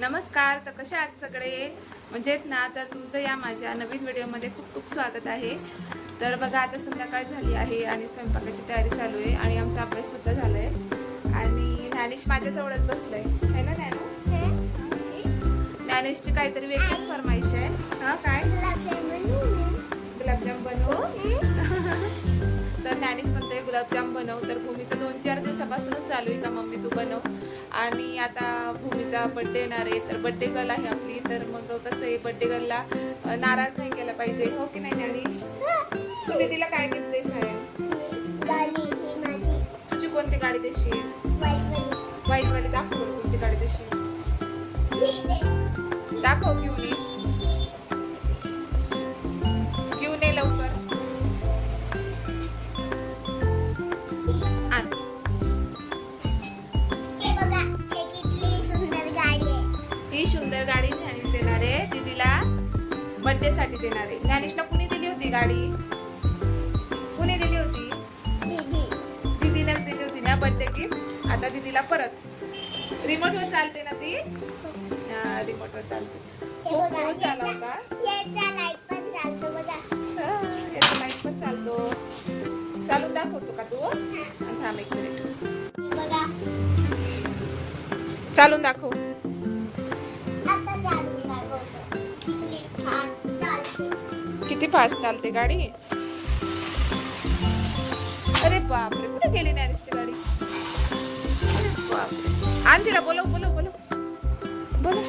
नमस्कार तर कसे आहात सगळे? म्हणजेच ना? तर तुमचं या माझ्या नवीन व्हिडिओमध्ये खूप खूप स्वागत आहे. तर बघा आता संध्याकाळ झाली आहे आणि स्वयंपाकाची तयारी चालू आहे आणि आमचा अभ्यास सुद्धा झाला आहे आणि ज्ञानेश माझ्याजवळच आहे है ना ज्ञानो ज्ञानेशची काहीतरी वेगळीच फरमाईश आहे. हां काय? गुलाबजाम बनवू. गुलाबजाम बनव तर भूमीचं दोन चार दिवसापासूनच चालू आहे का मम्मी तू बनव. आणि आता भूमीचा बड्डे येणार आहे तर बड्डे गर्ल आहे आपली तर मग कसं आहे बड्डे गर्लला नाराज नाही केला पाहिजे. हो की नाही ज्ञानेश? तू दीदीला काय गिफ्ट देणार आहे? तुझी कोणती गाडी देशील? वाईटवाली. दाखव कोणती गाडी देशील. दाखव घेऊन बर्थडे साठी देणार आहे. ज्ञानेशला कुणी दिली होती गाडी? कुणी दिली होती? दीदीलाच दिली होती ना बर्थडे गिफ्ट आता दीदीला परत. रिमोट वर चालते ना ती? रिमोट वर चालते. चालवता हा, याचा लाइट पण चालतो चालून दाखवतो का तू? थांब एक मिनिट चालून दाखव. फास्ट चालते गाडी. अरे बापरे कुठे गेली नॅरिसची गाडी? अरे बापरे. आण तिला बोलो बोलो बोलव. बोलव.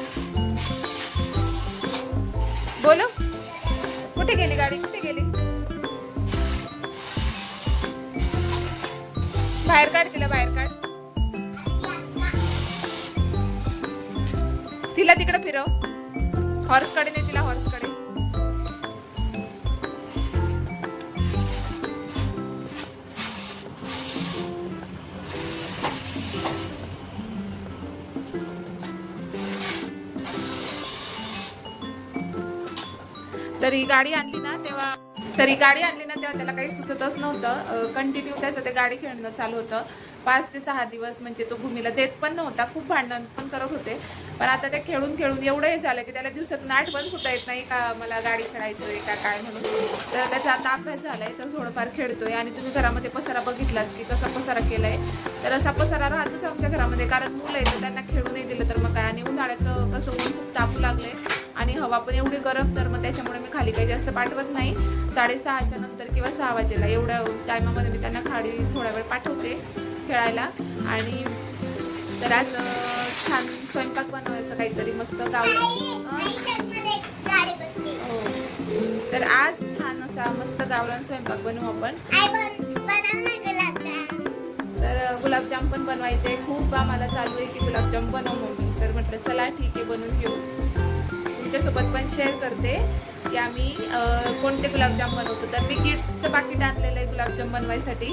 बोलो कुठे गेली गाडी? कुठे गेली? बाहेर काढ तिला बाहेर काढ. तिला तिकडे फिरव. हॉर्सकडे नाही तिला हॉर्स तर ही गाडी आणली ना तेव्हा तर ही गाडी आणली ना तेव्हा त्याला काही सुचतच नव्हतं. कंटिन्यू त्याचं ते गाडी खेळणं चालू होतं. पाच ते सहा दिवस म्हणजे तो भूमीला देत पण नव्हता खूप भांडण पण करत होते. पण आता ते खेळून खेळून एवढं हे झालं की त्याला दिवसातून आठवण सुद्धा येत नाही का मला गाडी खेळायचंय का काय म्हणून. तर त्याचा आता अभ्यास झालाय तर थोडंफार खेळतोय आणि तुम्ही घरामध्ये पसारा बघितलाच की कसा पसारा केलाय. तर असा पसारा राहतोच आमच्या घरामध्ये कारण मुलं आहेत तर त्यांना खेळू नाही दिलं तर मग काय? आणि उन्हाळ्याचं कसं ऊन खूप तापू लागलंय. आणि हवा पण एवढी गरम तर मग त्याच्यामुळे मी खाली काही जास्त पाठवत नाही. साडेसहाच्या नंतर किंवा सहा वाजेला एवढ्या टायमामध्ये मी त्यांना खाली थोडा वेळ पाठवते खेळायला. आणि तर आज छान स्वयंपाक बनवायचं काहीतरी मस्त गाव हो. तर आज छान असा मस्त गावरान स्वयंपाक बनवू आपण. तर गुलाबजाम पण बनवायचे. खूप आम्हाला चालू आहे की गुलाबजाम बनव मम्मी. तर म्हटलं चला ठीक आहे बनवून घेऊ. तुमच्यासोबत पण शेअर करते. की आम्ही कोणते गुलाबजाम बनवतो. तर मी किड्सचं पाकिट आणलेलं आहे गुलाबजाम बनवायसाठी.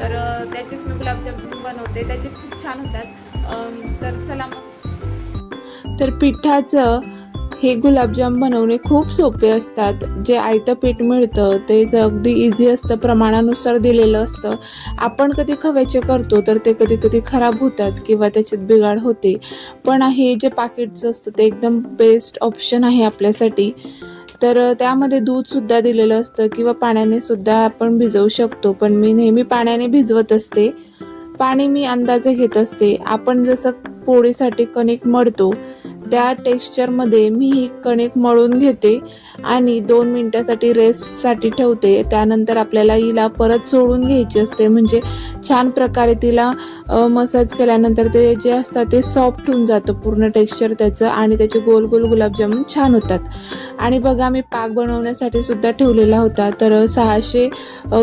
तर त्याचेच मी गुलाबजाम बनवते. त्याचेच खूप छान होतात. तर चला मग. तर पिठाचं हे गुलाबजाम बनवणे खूप सोपे असतात. जे आयतं पीठ मिळतं ते अगदी इझी असतं प्रमाणानुसार दिलेलं असतं. आपण कधी खव्याचे करतो तर ते कधी कधी खराब होतात किंवा त्याच्यात बिघाड होते. पण हे जे पाकिटचं असतं ते एकदम बेस्ट ऑप्शन आहे आपल्यासाठी. तर त्यामध्ये दूधसुद्धा दिलेलं असतं किंवा पाण्याने सुद्धा आपण भिजवू शकतो. पण मी नेहमी पाण्याने भिजवत असते. पाणी मी अंदाजे घेत असते. आपण जसं पोळीसाठी कणिक मळतो त्या टेक्स्चरमध्ये मी ही कणिक मळून घेते आणि दोन मिनटासाठी रेस्टसाठी ठेवते. त्यानंतर आपल्याला हिला परत सोडून घ्यायची असते. म्हणजे छान प्रकारे तिला मसाज केल्यानंतर ते जे असतात ते सॉफ्ट होऊन जातं पूर्ण टेक्स्चर त्याचं आणि त्याचे गोल गोल गुलाबजामुन छान होतात. आणि बघा मी पाक बनवण्यासाठी सुद्धा ठेवलेला होता. तर सहाशे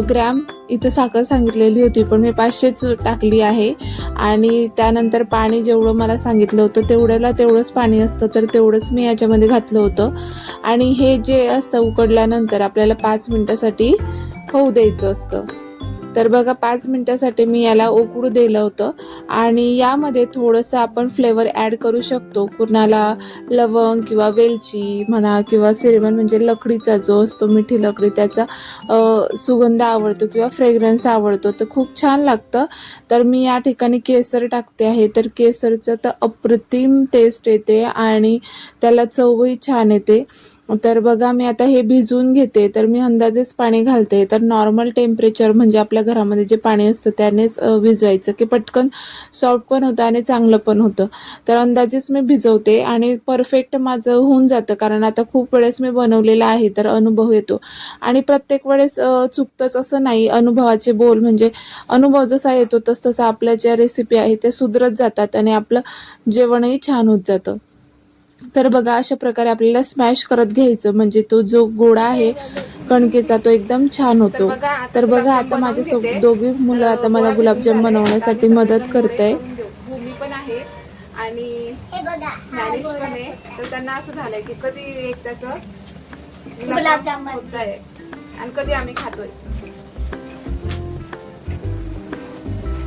ग्रॅम इथं साखर सांगितलेली होती पण मी पाचशेच टाकली आहे. आणि त्यानंतर पाणी जेवढं मला सांगितलं होतं तेवढ्याला तेवढंच पाणी असतं तर तेवढंच मी याच्यामध्ये घातलं होतं. आणि हे जे असतं उकडल्यानंतर आपल्याला पाच मिनटासाठी होऊ द्यायचं असतं. तर बघा पाच मिनिटासाठी मी याला उकडू दिलं होतं. आणि यामध्ये थोडंसं आपण फ्लेवर ॲड करू शकतो. कुणाला लवंग किंवा वेलची म्हणा किंवा सिरेमन म्हणजे लकडीचा जो असतो मिठी लकडी त्याचा सुगंध आवडतो किंवा फ्रेग्रन्स आवडतो तर खूप छान लागतं. तर मी या ठिकाणी केसर टाकते आहे. तर केसरचं तर अप्रतिम टेस्ट येते आणि त्याला चवही छान येते. तर बघा मी आता हे भिजवून घेते. तर मी अंदाजेच पाणी घालते. तर नॉर्मल टेम्परेचर म्हणजे आपल्या घरामध्ये जे पाणी असतं त्यानेच भिजवायचं. की पटकन सॉफ्ट पण होतं आणि चांगलं पण होतं. तर अंदाजेच मी भिजवते आणि परफेक्ट माझं होऊन जातं. कारण आता खूप वेळेस मी बनवलेलं आहे तर अनुभव येतो. आणि प्रत्येक वेळेस चुकतंच असं नाही. अनुभवाचे बोल म्हणजे अनुभव जसा येतो तस तसं आपल्या ज्या रेसिपी आहे ते सुधरत जातात आणि आपलं जेवणही छान होत जातं. तर बघा अशा प्रकारे आपल्याला स्मॅश करत घ्यायचं म्हणजे तो जो गोळा आहे कणकेचा तो एकदम छान होतो तर बघा आता बनवून माझ्या घेते. दोघी मुलं आता मला गुलाबजाम. बनवण्यासाठी मदत करते घेऊ. भूमी पण आहे आणि हे बघा हा ज्ञानेश पण आहे तर त्यांना असं झालंय की कधी एक त्याचं गुलाबजाम होत आहे आणि कधी आम्ही खातोय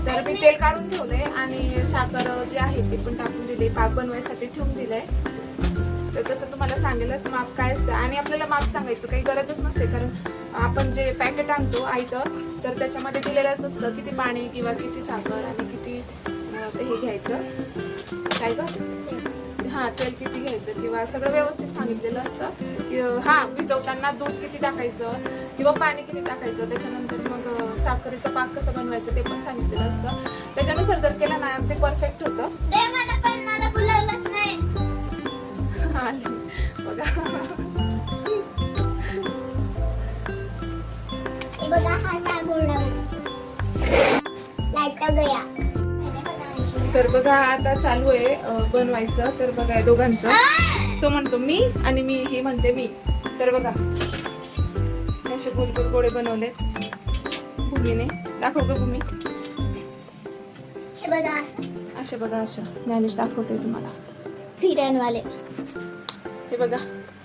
तर मी तेल काढून ठेवलंय आणि साखर जे आहे ते पण टाकून दिले पाक बनवायसाठी ठेवून दिलंय तर तसं तुम्हाला सांगेलच माप काय असतं. आणि आपल्याला माप सांगायचं काही गरजच नसते कारण आपण जे पॅकेट आणतो आयतं तर त्याच्यामध्ये दिलेलंच असतं किती पाणी किंवा किती साखर आणि किती हे घ्यायचं. काय ग? हां तेल किती घ्यायचं किंवा सगळं व्यवस्थित सांगितलेलं असतं की, हां भिजवताना दूध किती टाकायचं किंवा पाणी किती टाकायचं त्याच्यानंतर मग साखरेचं पाक कसं बनवायचं ते पण सांगितलेलं असतं. त्याच्यानुसार जर केलं ना ते परफेक्ट होतं. बघा. हे बघा हा गया. तर बघा आता चालू आहे बनवायचं. तर बघा दोघांचं. तो म्हणतो मी आणि मी ही म्हणते मी. तर बघा. असे गोल गोल गोळे बनवलेत. भूमीने दाखव ग भूमी. बघा. अशा बघा अशा. ज्ञानेश दाखवते तुम्हाला. फिरणवाले हे बघा.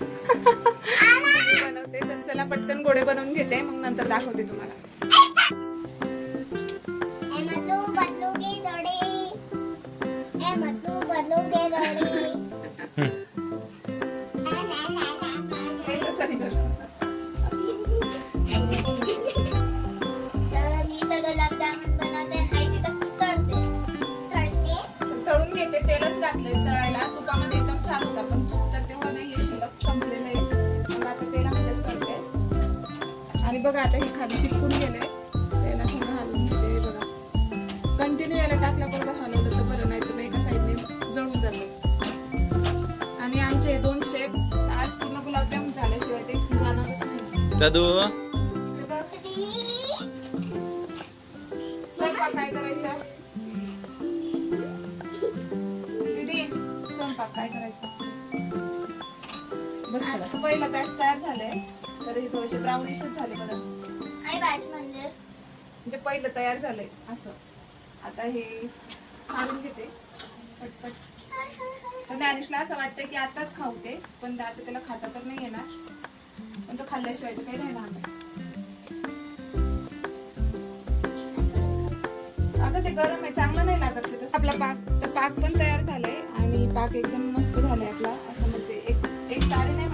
बनवते. तर चला पटकन गोडे बनवून घेते. मग नंतर दाखवते तुम्हाला. चिपकून गेले. त्याला थोडं हलवून घेते हे बघा. कंटिन्यू याला टाकल्याबरोबर हलवलं तर बरं नाही तर एका साईडने जळून जातं. आणि आमचे हे दोन शेप आज पूर्ण गुलाबजाम झाल्याशिवाय ते जाणारच नाही. दादू. स्वयंपाक काय करायचा? दीदी स्वयंपाक काय करायचा? बस करा. पहिला बॅच तयार झाले तर हे थोडेसे ब्राउनिशच झाले बघा. नाही बॅच म्हणजे? म्हणजे पहिलं तयार झालंय असं. आता हे काढून घेते पटपट. तर ज्ञानेशला असं वाटतं की आताच खाऊ ते पण आता त्याला खाता तर नाही येणार. पण तो खाल्ल्याशिवाय तर काही राहणार नाही. अगं ते गरम आहे चांगलं नाही लागत ते. तसं आपला पाक तर पाक पण तयार झालाय आणि पाक एकदम मस्त झालाय आपला. असं म्हणजे एक एक तारे नाही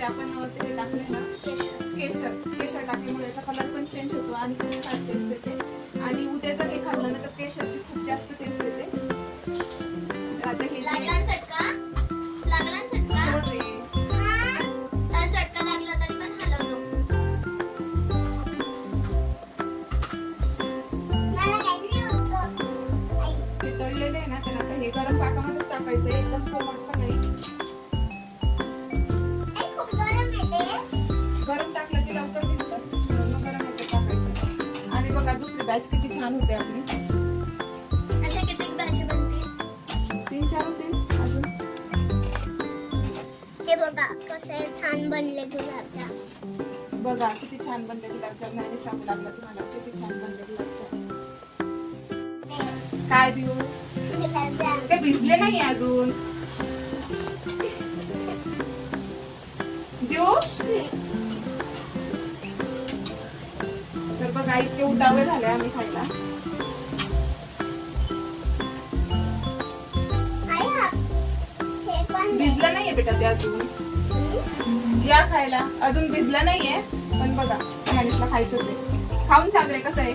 कारण याच्यामध्ये आपण ते टाकले ना केशर. केशर. टाकल्यामुळे याचा कलर पण चेंज होतो आणि खूप छान टेस्ट येते. आणि उद्या जर हे खाल्लं ना तर केशरची खूप जास्त टेस्ट येते. तर आता हे. हा. हे हे गरम पाकामध्येच टाकायचं. एकदम कोमट छान होते आपली. अशा किती भाजी तीन चार होतील अजून. हे बघा कसे छान बनले गुलाबजाम. बघा किती छान बनले गुलाबजाम. आणि सांगू लागला तुम्हाला. किती छान बनले गुलाबजाम. काय देऊ? ते भिजले नाही अजून. देऊ? बघा इतके उतावळे झाले आम्ही खायला. भिजलं नाहीये बेटा ते अजून. या खायला. अजून भिजलं नाहीये पण बघा मॅनेजला खायचंच आहे. खाऊन सागरे कसं आहे?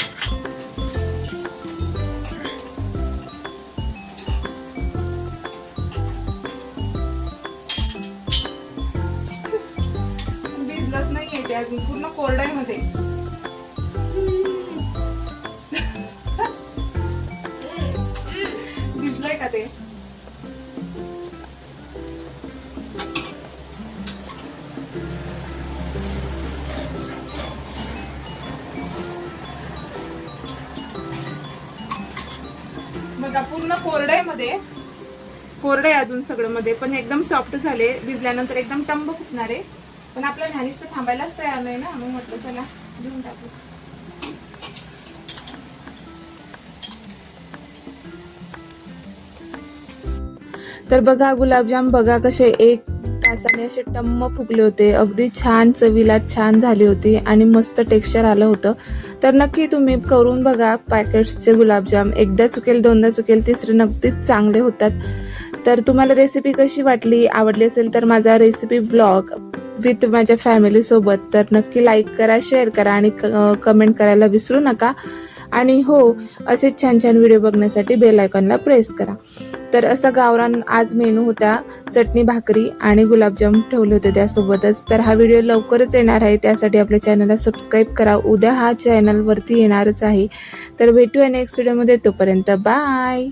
भिजलंच नाहीये ते अजून पूर्ण कोरडाय बघा पूर्ण कोरडे मध्ये कोरडे अजून सगळं मध्ये पण एकदम सॉफ्ट झाले भिजल्यानंतर एकदम टंब फुटणार आहे. पण आपला न्यानीच तर थांबायलाच तयार नाही ना मग म्हटलं चला घेऊन टाकू. तर बघा गुलाबजाम बघा कसे एक तासाने असे टम्म फुगले होते. अगदी छान चवीला छान झाली होती आणि मस्त टेक्स्चर आलं होतं. तर नक्की तुम्ही करून बघा पॅकेट्सचे गुलाबजाम. एकदा चुकेल दोनदा चुकेल तिसरे नक्कीच चांगले होतात. तर तुम्हाला रेसिपी कशी वाटली आवडली असेल तर माझा रेसिपी ब्लॉग विथ माझ्या फॅमिलीसोबत तर नक्की लाईक करा शेअर करा आणि कमेंट करायला विसरू नका. आणि हो असेच छान छान व्हिडिओ बघण्यासाठी बेल आयकॉनला प्रेस करा. तर असा गावरान आज मेनू होता चटणी भाकरी आणि गुलाबजाम ठेवले होते त्यासोबतच. तर हा व्हिडिओ लवकरच येणार आहे त्यासाठी आपल्या चॅनलला सबस्क्राईब करा. उद्या हा चॅनलवरती येणारच आहे. तर भेटूया नेक्स्ट व्हिडिओमध्ये तोपर्यंत बाय!